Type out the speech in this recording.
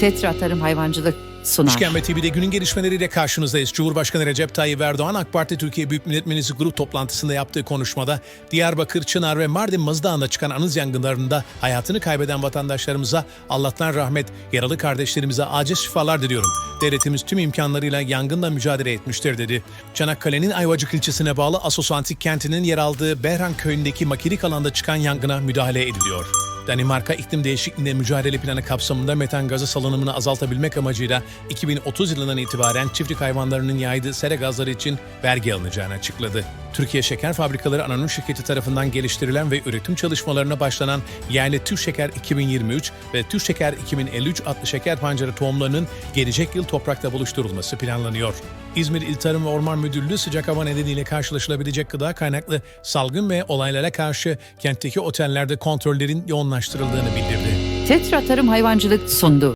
Tetra Tarım Hayvancılık sunar. İşkembe TV'de günün gelişmeleriyle karşınızdayız. Cumhurbaşkanı Recep Tayyip Erdoğan AK Parti Türkiye Büyük Millet Meclisi grup toplantısında yaptığı konuşmada Diyarbakır, Çınar ve Mardin Mazdağ'ında çıkan anız yangınlarında hayatını kaybeden vatandaşlarımıza Allah'tan rahmet, yaralı kardeşlerimize acil şifalar diliyorum. Devletimiz tüm imkanlarıyla yangınla mücadele etmiştir dedi. Çanakkale'nin Ayvacık ilçesine bağlı Asos Antik kentinin yer aldığı Behran köyündeki makilik alanda çıkan yangına müdahale ediliyor. Danimarka iklim değişikliğine mücadele planı kapsamında metan gazı salınımını azaltabilmek amacıyla 2030 yılından itibaren çiftlik hayvanlarının yaydığı sera gazları için vergi alınacağını açıkladı. Türkiye Şeker Fabrikaları Anonim Şirketi tarafından geliştirilen ve üretim çalışmalarına başlanan yerli Türk Şeker 2023 ve Türk Şeker 2053 adlı şeker pancarı tohumlarının gelecek yıl toprakta buluşturulması planlanıyor. İzmir İl Tarım ve Orman Müdürlüğü sıcak hava nedeniyle karşılaşılabilecek gıda kaynaklı salgın ve olaylara karşı kentteki otellerde kontrollerin yoğunlaştırıldığını bildirdi. Tetra Tarım Hayvancılık sundu.